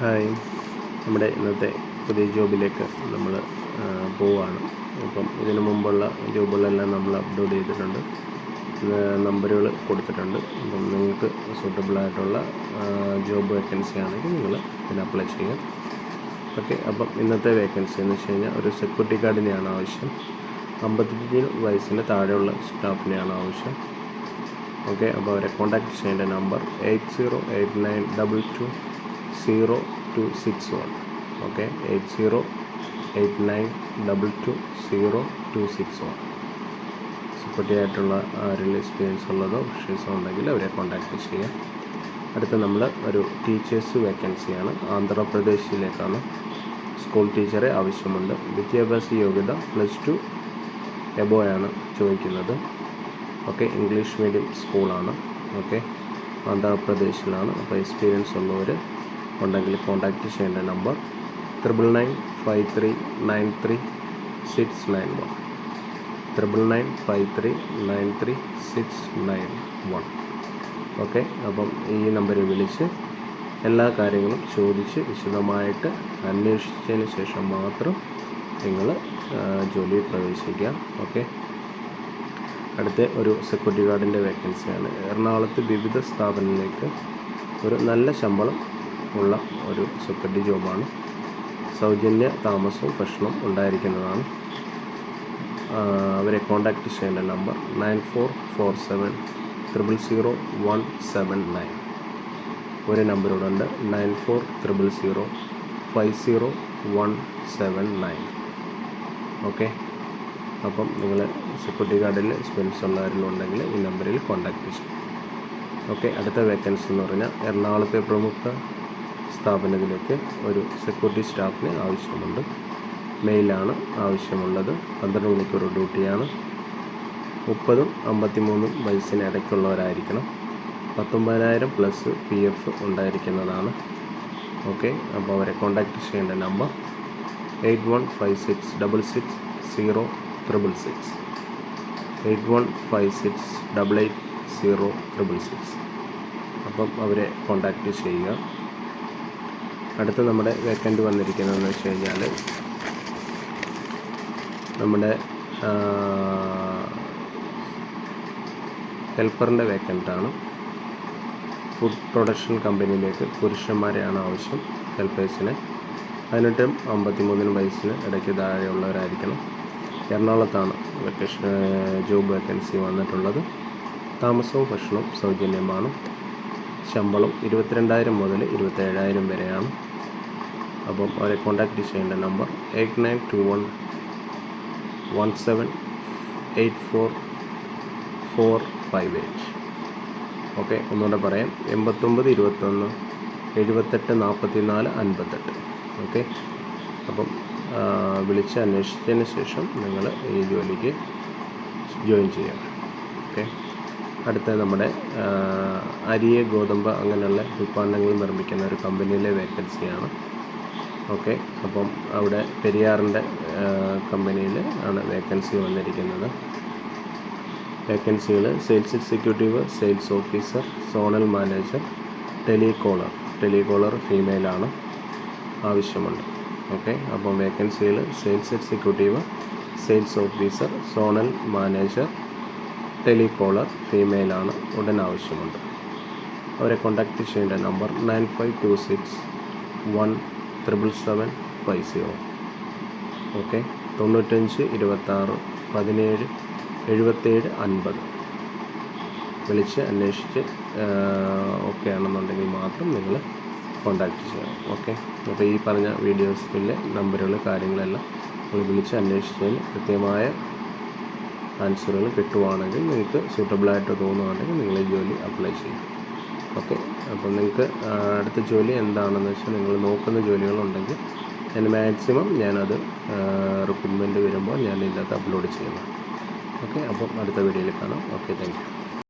Hi. നമ്മുടെ ഇന്നത്തെ പുതിയ ജോബിലേക്ക് നമ്മൾ പോവുകയാണ് അപ്പം ഇതിനു മുമ്പുള്ള ജോബുകളെല്ലാം നമ്മൾ അപ്ലോഡ് ചെയ്തിട്ടുണ്ട്. നമ്പറുകൾ കൊടുത്തിട്ടുണ്ട്. അപ്പം നിങ്ങൾക്ക് സൂട്ടബിളായിട്ടുള്ള ജോബ് വേക്കൻസി ആണെങ്കിൽ നിങ്ങൾ ഇതിന് അപ്ലൈ ചെയ്യാം ഓക്കെ അപ്പം ഇന്നത്തെ വേക്കൻസി എന്ന് വെച്ച് കഴിഞ്ഞാൽ ഒരു സെക്യൂരിറ്റി ഗാർഡിനെയാണ് ആവശ്യം. അമ്പത്തഞ്ച് വയസ്സിന് താഴെയുള്ള സ്റ്റാഫിനെയാണ് ആവശ്യം. ഓക്കെ അപ്പോൾ അവരെ കോൺടാക്ട് ചെയ്യേണ്ട number eight zero eight nine double two zero two six one okay eight zero eight nine double two zero two six one സപ്പോർട്ടീവായിട്ടുള്ള ആരെങ്കിലും എക്സ്പീരിയൻസ് ഉള്ളതോ വിഷയസോ ഉണ്ടെങ്കിൽ അവരെ കോൺടാക്ട് ചെയ്യാം അടുത്ത നമ്മൾ ഒരു ടീച്ചേഴ്സ് വേക്കൻസിയാണ് ആന്ധ്രാപ്രദേശിലേക്കാണ് സ്കൂൾ ടീച്ചറെ ആവശ്യമുണ്ട്. വിദ്യാഭ്യാസ യോഗ്യത പ്ലസ് ടു ആണ് ചോദിക്കുന്നത്. ഓക്കെ ഇംഗ്ലീഷ് മീഡിയം സ്കൂളാണ് ഓക്കെ ആന്ധ്രാപ്രദേശിലാണ്. അപ്പോൾ എക്സ്പീരിയൻസ് ഉള്ളവർ ഉണ്ടെങ്കിൽ കോൺടാക്റ്റ് ചെയ്യേണ്ട number triple nine five three nine three six nine one triple nine five three nine three six nine one okay അപ്പം ഈ നമ്പറിൽ വിളിച്ച് എല്ലാ കാര്യങ്ങളും ചോദിച്ച് വിശദമായിട്ട് അന്വേഷിച്ചതിന് ശേഷം മാത്രം നിങ്ങൾ ജോലിയിൽ പ്രവേശിക്കുക. ഓക്കെ അടുത്ത ഒരു സെക്യൂരിറ്റി ഗാർഡിന്റെ വേക്കൻസിയാണ് എറണാകുളത്ത് വിവിധ സ്ഥാപനങ്ങളിലേക്ക് ഒരു നല്ല ശമ്പളം ഉള്ള ഒരു സെക്യൂരിറ്റി ജോബാണ്. സൗജന്യ താമസവും ഭക്ഷണവും ഉണ്ടായിരിക്കുന്നതാണ്. അവരെ കോണ്ടാക്ട് ചെയ്യേണ്ട number nine four four seven triple zero one seven nine ഒരു നമ്പറോടുണ്ട് nine four triple zero five zero one seven nine okay? അപ്പം നിങ്ങൾ സെക്യൂരിറ്റി ഗാർഡിൽ എക്സ്പീരിയൻസ് ഉള്ള ആരെങ്കിലും ഉണ്ടെങ്കിൽ ഈ നമ്പറിൽ കോൺടാക്ട് ചെയ്യും. ഓക്കെ? അടുത്ത വേക്കൻസി എന്ന് പറഞ്ഞാൽ എറണാകുളത്തെ പ്രമുഖ സ്ഥാപനത്തിലേക്ക് ഒരു സെക്യൂരിറ്റി സ്റ്റാഫിന് ആവശ്യമുണ്ട്. മെയിലാണ് ആവശ്യമുള്ളത്. പന്ത്രണ്ട് മണിക്കൂർ ഡ്യൂട്ടിയാണ്. മുപ്പതും അമ്പത്തിമൂന്നും വയസ്സിന് ഇടയ്ക്കുള്ളവരായിരിക്കണം. പത്തൊമ്പതിനായിരം പ്ലസ് പി എഫ് ഉണ്ടായിരിക്കുന്നതാണ്. ഓക്കെ അപ്പോൾ അവരെ കോൺടാക്റ്റ് ചെയ്യേണ്ട number eight one five six double six zero triple six. Eight one five six double eight zero triple six. അപ്പം അവരെ കോൺടാക്റ്റ് ചെയ്യുക. അടുത്ത നമ്മുടെ വേക്കന്റ് വന്നിരിക്കുന്നതെന്ന് വെച്ച് കഴിഞ്ഞാൽ നമ്മുടെ ഹെൽപ്പറിന്റെ വേക്കന്റാണ് ഫുഡ് പ്രൊഡക്ഷൻ കമ്പനിയിലേക്ക് പുരുഷന്മാരെയാണ് ആവശ്യം ഹെൽപ്പേഴ്സിനെ പതിനെട്ടും അമ്പത്തിമൂന്നിനും വയസ്സിന് ഇടയ്ക്ക് താഴെയുള്ളവരായിരിക്കണം. എറണാകുളത്താണ് വെക്കേഷൻ ജോബ് വേക്കൻസി വന്നിട്ടുള്ളത്. താമസവും ഭക്ഷണവും സൗജന്യമാണ്. ശമ്പളം ഇരുപത്തിരണ്ടായിരം മുതൽ ഇരുപത്തേഴായിരം വരെയാണ്. അപ്പം അവരെ കോൺടാക്റ്റ് ചെയ്യേണ്ട number eight nine two one one seven eight four four five eight okay ഒന്നുകൂടെ പറയാം. എൺപത്തൊമ്പത് ഇരുപത്തൊന്ന് എഴുപത്തെട്ട് നാൽപ്പത്തി നാല് അൻപത്തെട്ട്. ഓക്കെ അപ്പം വിളിച്ച് അന്വേഷിച്ചതിന് ശേഷം നിങ്ങൾ ഈ ജോലിക്ക് ജോയിൻ ചെയ്യാം ഓക്കെ അടുത്ത നമ്മുടെ അരിയെ ഗോതമ്പ് അങ്ങനെയുള്ള ഉൽപ്പന്നങ്ങൾ നിർമ്മിക്കുന്ന ഒരു കമ്പനിയിലെ വേക്കൻസിയാണ് ഓക്കെ. അപ്പം അവിടെ പെരിയാറിന്റെ കമ്പനിയിൽ ആണ് വേക്കൻസി വന്നിരിക്കുന്നത്. വേക്കൻസികൾ sales executive sales officer zonal manager telecaller. Telecaller ഫീമെയിലാണ് ആവശ്യമുണ്ട്. ഓക്കെ. അപ്പം വേക്കൻസികൾ sales executive sales officer zonal manager telecaller ഫീമെയിലാണ് ഉടൻ ആവശ്യമുണ്ട്. അവരെ കോൺടാക്റ്റ് ചെയ്യേണ്ട number nine five two six one triple seven five zero okay തൊണ്ണൂറ്റഞ്ച് ഇരുപത്താറ് പതിനേഴ് എഴുപത്തേഴ് അൻപത്. വിളിച്ച് അന്വേഷിച്ച് ഓക്കെ ആണെന്നുണ്ടെങ്കിൽ മാത്രം നിങ്ങൾ കോൺടാക്റ്റ് ചെയ്യണം. ഓക്കെ അപ്പോൾ ഈ പറഞ്ഞ വീഡിയോസിലെ നമ്പറുകൾ കാര്യങ്ങളെല്ലാം നിങ്ങൾ വിളിച്ച് അന്വേഷിച്ചതിന് കൃത്യമായ ആൻസറുകൾ കിട്ടുവാണെങ്കിൽ നിങ്ങൾക്ക് സൂട്ടബിളായിട്ട് തോന്നുവാണെങ്കിൽ നിങ്ങൾ ജോലി അപ്ലൈ ചെയ്യും. ഓക്കെ അപ്പോൾ നിങ്ങൾക്ക് അടുത്ത ജോലി എന്താണെന്ന് വെച്ചാൽ നിങ്ങൾ നോക്കുന്ന ജോലികളുണ്ടെങ്കിൽ ഞാൻ മാക്സിമം ഞാനത് റിക്രൂട്ട്മെന്റ് വരുമ്പോൾ ഞാൻ ഇതിനകത്ത് അപ്ലോഡ് ചെയ്യുന്നു ഓക്കെ? അപ്പം അടുത്ത വീഡിയോയിൽ കാണാം. Okay thank